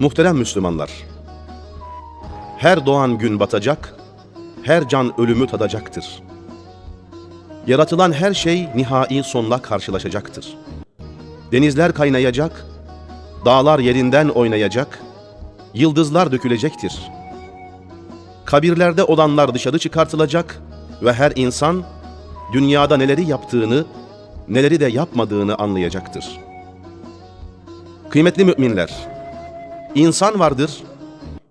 Muhterem Müslümanlar, her doğan gün batacak, her can ölümü tadacaktır. Yaratılan her şey nihai sonla karşılaşacaktır. Denizler kaynayacak, dağlar yerinden oynayacak, yıldızlar dökülecektir. Kabirlerde olanlar dışarı çıkartılacak ve her insan dünyada neleri yaptığını, neleri de yapmadığını anlayacaktır. Kıymetli müminler, insan vardır,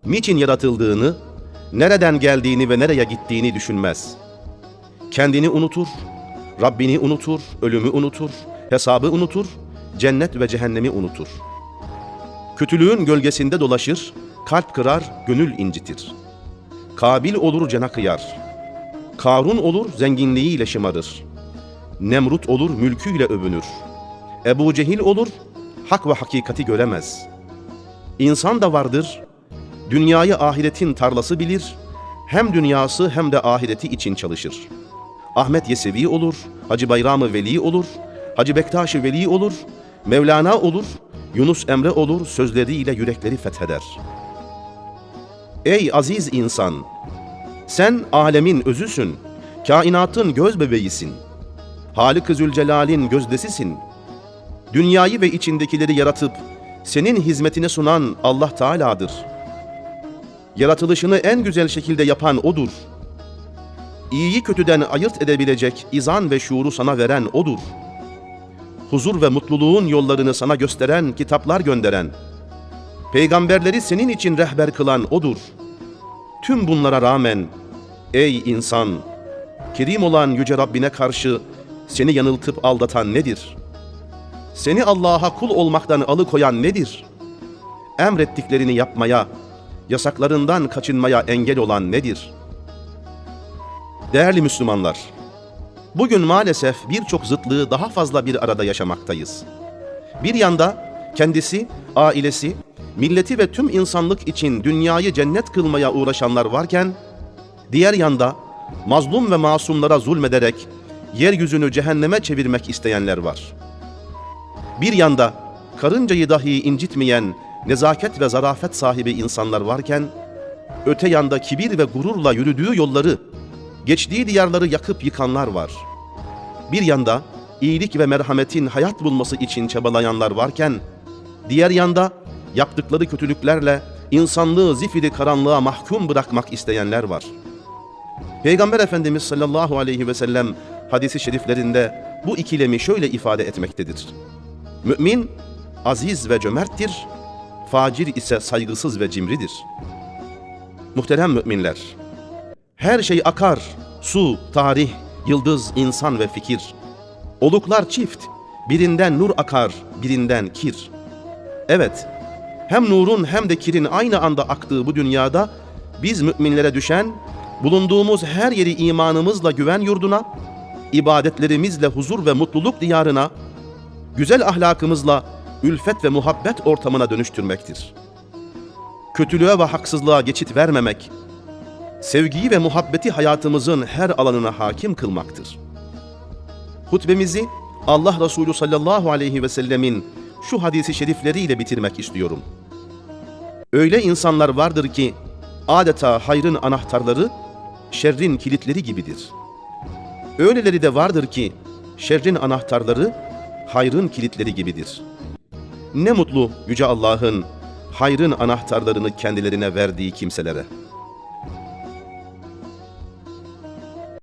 niçin yaratıldığını, nereden geldiğini ve nereye gittiğini düşünmez. Kendini unutur, Rabbini unutur, ölümü unutur, hesabı unutur, cennet ve cehennemi unutur. Kötülüğün gölgesinde dolaşır, kalp kırar, gönül incitir. Kabil olur cana kıyar. Karun olur zenginliğiyle şımarır. Nemrut olur mülküyle övünür. Ebu Cehil olur hak ve hakikati göremez. İnsan da vardır, dünyayı ahiretin tarlası bilir, hem dünyası hem de ahireti için çalışır. Ahmet Yesevi olur, Hacı Bayramı Veli olur, Hacı Bektaş-ı Veli olur, Mevlana olur, Yunus Emre olur, sözleriyle yürekleri fetheder. Ey aziz insan! Sen alemin özüsün, kainatın göz bebeğisin. Halik-i Zülcelal'in gözdesisin. Dünyayı ve içindekileri yaratıp senin hizmetine sunan Allah Teala'dır. Yaratılışını en güzel şekilde yapan O'dur. İyiyi kötüden ayırt edebilecek izan ve şuuru sana veren O'dur. Huzur ve mutluluğun yollarını sana gösteren, kitaplar gönderen, peygamberleri senin için rehber kılan O'dur. Tüm bunlara rağmen ey insan, kerim olan yüce Rabbine karşı seni yanıltıp aldatan nedir? Seni Allah'a kul olmaktan alıkoyan nedir? Emrettiklerini yapmaya, yasaklarından kaçınmaya engel olan nedir? Değerli Müslümanlar, bugün maalesef birçok zıtlığı daha fazla bir arada yaşamaktayız. Bir yanda kendisi, ailesi, milleti ve tüm insanlık için dünyayı cennet kılmaya uğraşanlar varken, diğer yanda mazlum ve masumlara zulmederek yeryüzünü cehenneme çevirmek isteyenler var. Bir yanda karıncayı dahi incitmeyen nezaket ve zarafet sahibi insanlar varken, öte yanda kibir ve gururla yürüdüğü yolları, geçtiği diyarları yakıp yıkanlar var. Bir yanda iyilik ve merhametin hayat bulması için çabalayanlar varken, diğer yanda yaptıkları kötülüklerle insanlığı zifiri karanlığa mahkum bırakmak isteyenler var. Peygamber Efendimiz sallallahu aleyhi ve sellem hadisi şeriflerinde bu ikilemi şöyle ifade etmektedir. Mümin aziz ve cömerttir, facir ise saygısız ve cimridir. Muhterem müminler, her şey akar, su, tarih, yıldız, insan ve fikir. Oluklar çift, birinden nur akar, birinden kir. Evet, hem nurun hem de kirin aynı anda aktığı bu dünyada biz müminlere düşen bulunduğumuz her yeri imanımızla güven yurduna, ibadetlerimizle huzur ve mutluluk diyarına, güzel ahlakımızla ülfet ve muhabbet ortamına dönüştürmektir. Kötülüğe ve haksızlığa geçit vermemek, sevgiyi ve muhabbeti hayatımızın her alanına hakim kılmaktır. Hutbemizi Allah Resulü sallallahu aleyhi ve sellemin şu hadisi şerifleriyle bitirmek istiyorum. Öyle insanlar vardır ki adeta hayrın anahtarları şerrin kilitleri gibidir. Öyleleri de vardır ki şerrin anahtarları hayrın kilitleri gibidir. Ne mutlu yüce Allah'ın hayrın anahtarlarını kendilerine verdiği kimselere.